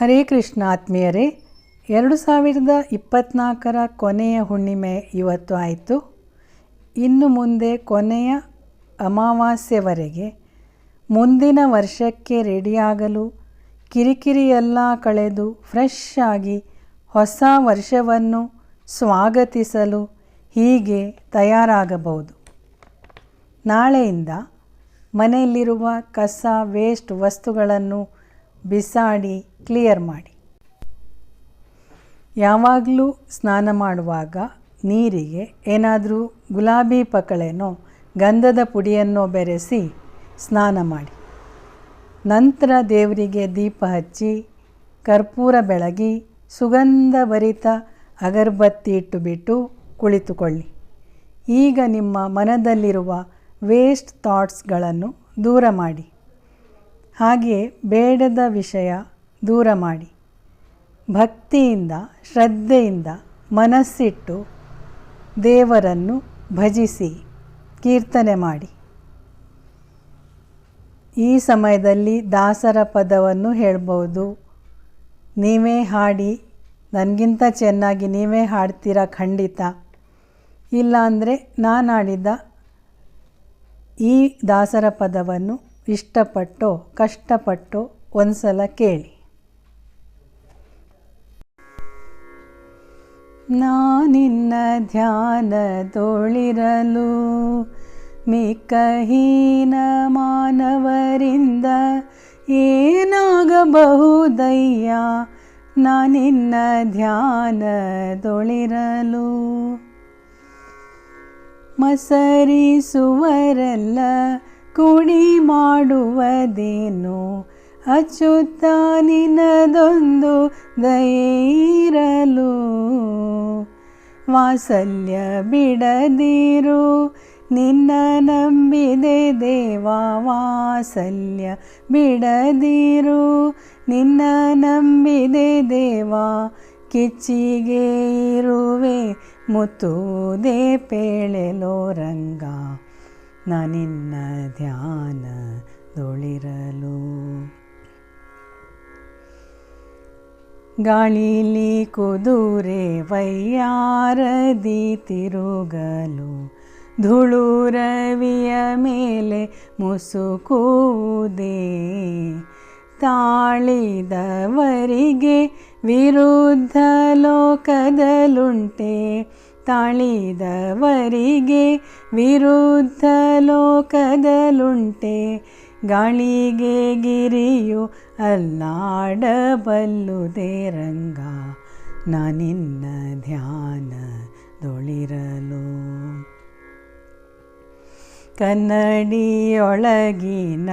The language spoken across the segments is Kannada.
ಹರೇ ಕೃಷ್ಣ ಆತ್ಮೀಯರೇ, ಎರಡು ಸಾವಿರದ ಇಪ್ಪತ್ತ್ನಾಲ್ಕರ ಕೊನೆಯ ಹುಣ್ಣಿಮೆ ಇವತ್ತು ಆಯಿತು. ಇನ್ನು ಮುಂದೆ ಕೊನೆಯ ಅಮಾವಾಸ್ಯೆವರೆಗೆ ಮುಂದಿನ ವರ್ಷಕ್ಕೆ ರೆಡಿಯಾಗಲು ಕಿರಿಕಿರಿಯೆಲ್ಲ ಕಳೆದು ಫ್ರೆಶ್ ಆಗಿ ಹೊಸ ವರ್ಷವನ್ನು ಸ್ವಾಗತಿಸಲು ಹೀಗೆ ತಯಾರಾಗಬಹುದು. ನಾಳೆಯಿಂದ ಮನೆಯಲ್ಲಿರುವ ಕಸ ವೇಸ್ಟ್ ವಸ್ತುಗಳನ್ನು ಬಿಸಾಡಿ ಕ್ಲಿಯರ್ ಮಾಡಿ. ಯಾವಾಗಲೂ ಸ್ನಾನ ಮಾಡುವಾಗ ನೀರಿಗೆ ಏನಾದರೂ ಗುಲಾಬಿ ಪಕಳೆನೋ, ಗಂಧದ ಪುಡಿಯನ್ನೋ ಬೆರೆಸಿ ಸ್ನಾನ ಮಾಡಿ. ನಂತರ ದೇವರಿಗೆ ದೀಪ ಹಚ್ಚಿ, ಕರ್ಪೂರ ಬೆಳಗಿ, ಸುಗಂಧಭರಿತ ಅಗರಬತ್ತಿ ಇಟ್ಟುಬಿಟ್ಟು ಕುಳಿತುಕೊಳ್ಳಿ. ಈಗ ನಿಮ್ಮ ಮನದಲ್ಲಿರುವ ವೇಸ್ಟ್ ಥಾಟ್ಸ್ಗಳನ್ನು ದೂರ ಮಾಡಿ. ಹಾಗೆಯೇ ಬೇಡದ ವಿಷಯ ದೂರ ಮಾಡಿ. ಭಕ್ತಿಯಿಂದ, ಶ್ರದ್ಧೆಯಿಂದ ಮನಸ್ಸಿಟ್ಟು ದೇವರನ್ನು ಭಜಿಸಿ, ಕೀರ್ತನೆ ಮಾಡಿ. ಈ ಸಮಯದಲ್ಲಿ ದಾಸರ ಪದವನ್ನು ಹೇಳ್ಬೋದು. ನೀವೇ ಹಾಡಿ, ನನಗಿಂತ ಚೆನ್ನಾಗಿ ನೀವೇ ಹಾಡ್ತೀರಾ ಖಂಡಿತ. ಇಲ್ಲಾಂದರೆ ನಾನು ಹಾಡಿದ ಈ ದಾಸರ ಪದವನ್ನು ಇಷ್ಟಪಟ್ಟೋ ಕಷ್ಟಪಟ್ಟು ಒಂದು ಸಲ ಕೇಳಿ ನಾನಿನ್ನ ಧ್ಯಾನದೊಳಿರಲು ಮಿಕ್ಕಹೀನ ಮಾನವರಿಂದ ಏನಾಗಬಹುದಯ್ಯ? ನಾನಿನ್ನ ಧ್ಯಾನದೊಳಿರಲು ಮಸರಿಸುವರೆಲ್ಲ ಕುಡಿ ಮಾಡುವುದೇನು? ಅಚ್ಚುತ್ತ ನಿನ್ನದೊಂದು ದಯೇರಲು ವಾಸಲ್ಯ ಬಿಡದಿರು, ನಿನ್ನ ನಂಬಿದೆ ದೇವ. ವಾಸಲ್ಯ ಬಿಡದಿರು, ನಿನ್ನ ನಂಬಿದೆ ದೇವಾ. ಕಿಚ್ಚಿಗೆ ಇರುವೆ, ಮುತ್ತೂದೆ ಪೇಳೆಲೋ ರಂಗ. ನಾನಿನ್ನ ಧ್ಯಾನದೊಳಿರಲು ಗಾಳಿಲಿ ಕುದುರೆ ವಯ್ಯಾರದಿ ತಿರುಗಲು ಧುಳು ರವಿಯ ಮೇಲೆ ಮುಸುಕುವುದೇ. ತಾಳಿದವರಿಗೆ ವಿರುದ್ಧ ಲೋಕದಲುಂಟೆ ತಾಳಿದವರಿಗೆ ವಿರುದ್ಧ ಲೋಕದಲುಂಟೆ. ಗಾಳಿಗೆ ಗಿರಿಯು ಅಲ್ಲಾಡಬಲ್ಲುದೇ ರಂಗ. ನಾನಿನ್ನ ಧ್ಯಾನದೊಳಿರಲು ಕನ್ನಡಿಯೊಳಗಿನ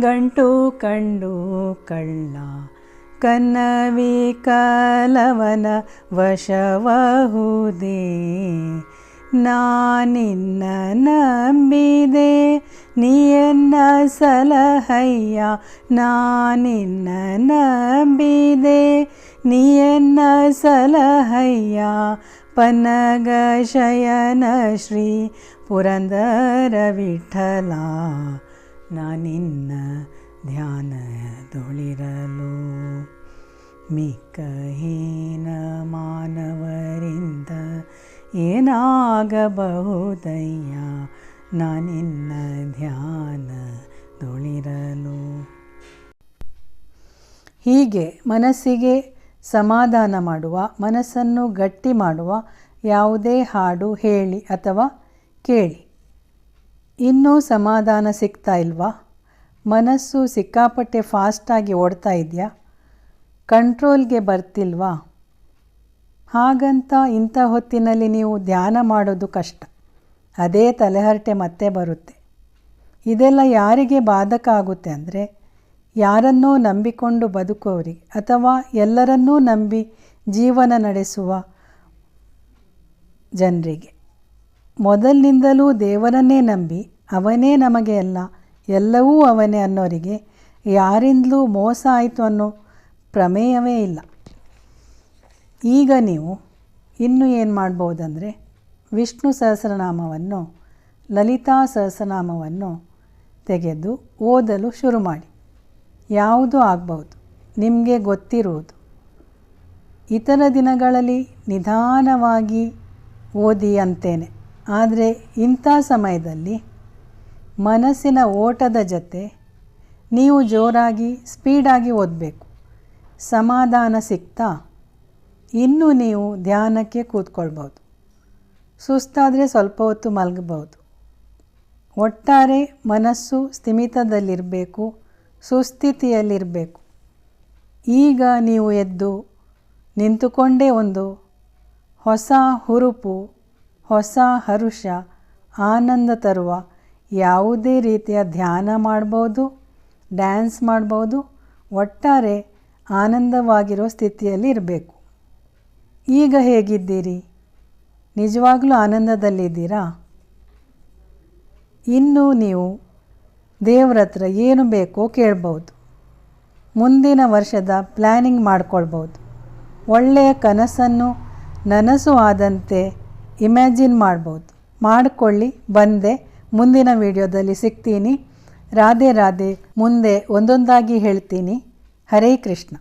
ಗಂಟು ಕಂಡು ಕಳ್ಳ. ಕನ್ನವಿ ಕಲವನ ವಶವಹುದೇ. ನಾನಿನ್ನ ನಂಬಿದೆ, ನೀಯನ್ನ ಸಲಹಯ್ಯ. ನಾನಿನ್ನ ನಂಬಿದೆ, ನೀಯನ್ನ ಸಲಹಯ್ಯ. ಪನಗ ಶಯನ ಶ್ರೀ ಪುರಂದರ ವಿಠಲ. ನಾನಿನ್ನ ಧ್ಯಾನದೊಳಿರಲು. ಮಿಕ್ಕಹೀನ ಮಾನವರಿಂದ ಏನಾಗಬಹುದಯ್ಯ? ನಾನಿನ್ನ ಧ್ಯಾನ ದೊಳಿರಲು ಹೀಗೆ ಮನಸ್ಸಿಗೆ ಸಮಾಧಾನ ಮಾಡುವ, ಮನಸ್ಸನ್ನು ಗಟ್ಟಿ ಮಾಡುವ ಯಾವುದೇ ಹಾಡು ಹೇಳಿ ಅಥವಾ ಕೇಳಿ. ಇನ್ನೂ ಸಮಾಧಾನ ಸಿಗ್ತಾ ಇಲ್ವಾ? ಮನಸ್ಸು ಸಿಕ್ಕಾಪಟ್ಟೆ ಫಾಸ್ಟಾಗಿ ಓಡ್ತಾ ಇದೆಯಾ? ಕಂಟ್ರೋಲ್ಗೆ ಬರ್ತಿಲ್ವಾ? ಹಾಗಂತ ಇಂಥ ಹೊತ್ತಿನಲ್ಲಿ ನೀವು ಧ್ಯಾನ ಮಾಡೋದು ಕಷ್ಟ. ಅದೇ ತಲೆಹರಟೆ ಮತ್ತೆ ಬರುತ್ತೆ. ಇದೆಲ್ಲ ಯಾರಿಗೆ ಬಾಧಕ ಆಗುತ್ತೆ ಅಂದರೆ, ಯಾರನ್ನೋ ನಂಬಿಕೊಂಡು ಬದುಕೋರಿಗೆ ಅಥವಾ ಎಲ್ಲರನ್ನೂ ನಂಬಿ ಜೀವನ ನಡೆಸುವ ಜನರಿಗೆ. ಮೊದಲಿನಿಂದಲೂ ದೇವರನ್ನೇ ನಂಬಿ ಅವನೇ ನಮಗೆ ಎಲ್ಲ ಎಲ್ಲವೂ ಅವನೇ ಅನ್ನೋರಿಗೆ ಯಾರಿಂದಲೂ ಮೋಸ ಆಯಿತು ಅನ್ನೋ ಪ್ರಮೇಯವೇ ಇಲ್ಲ. ಈಗ ನೀವು ಇನ್ನೂ ಏನು ಮಾಡ್ಬೋದಂದರೆ ವಿಷ್ಣು ಸಹಸ್ರನಾಮವನ್ನು, ಲಲಿತಾ ಸಹಸ್ರನಾಮವನ್ನು ತೆಗೆದು ಓದಲು ಶುರು ಮಾಡಿ. ಯಾವುದು ಆಗ್ಬೋದು ನಿಮಗೆ ಗೊತ್ತಿರುವುದು. ಇತರ ದಿನಗಳಲ್ಲಿ ನಿಧಾನವಾಗಿ ಓದಿ ಅಂತೇನೆ ಆದರೆ ಇಂಥ ಸಮಯದಲ್ಲಿ ಮನಸ್ಸಿನ ಓಟದ ಜೊತೆ ನೀವು ಜೋರಾಗಿ, ಸ್ಪೀಡಾಗಿ ಓದಬೇಕು. ಸಮಾಧಾನ ಸಿಗ್ತಾ ಇನ್ನೂ ನೀವು ಧ್ಯಾನಕ್ಕೆ ಕೂತ್ಕೊಳ್ಬೋದು. ಸುಸ್ತಾದರೆ ಸ್ವಲ್ಪ ಹೊತ್ತು ಮಲಗಬಹುದು ಒಟ್ಟಾರೆ ಮನಸ್ಸು ಸ್ಥಿಮಿತದಲ್ಲಿರಬೇಕು, ಸುಸ್ಥಿತಿಯಲ್ಲಿರಬೇಕು. ಈಗ ನೀವು ಎದ್ದು ನಿಂತುಕೊಂಡೇ ಒಂದು ಹೊಸ ಹುರುಪು, ಹೊಸ ಹರುಷ, ಆನಂದ ತರುವ ಯಾವುದೇ ರೀತಿಯ ಧ್ಯಾನ ಮಾಡ್ಬೋದು, ಡ್ಯಾನ್ಸ್ ಮಾಡ್ಬೋದು, ಒಟ್ಟಾರೆ ಆನಂದವಾಗಿರೋ ಸ್ಥಿತಿಯಲ್ಲಿ ಇರಬೇಕು. ಈಗ ಹೇಗಿದ್ದೀರಿ? ನಿಜವಾಗಲೂ ಆನಂದದಲ್ಲಿದ್ದೀರಾ? ಇನ್ನು ನೀವು ದೇವ್ರ ಹತ್ರ ಏನು ಬೇಕೋ ಕೇಳ್ಬೋದು. ಮುಂದಿನ ವರ್ಷದ ಪ್ಲ್ಯಾನಿಂಗ್ ಮಾಡ್ಕೊಳ್ಬೋದು. ಒಳ್ಳೆಯ ಕನಸನ್ನು ನನಸು ಆದಂತೆ ಇಮ್ಯಾಜಿನ್ ಮಾಡ್ಬೋದು. ಮಾಡಿಕೊಳ್ಳಿ, ಬಂದೆ, ಮುಂದಿನ ವಿಡಿಯೋದಲ್ಲಿ ಸಿಗ್ತೀನಿ. ರಾಧೆ ರಾಧೆ, ಮುಂದೆ ಒಂದೊಂದಾಗಿ ಹೇಳ್ತೀನಿ. ಹರೇ ಕೃಷ್ಣ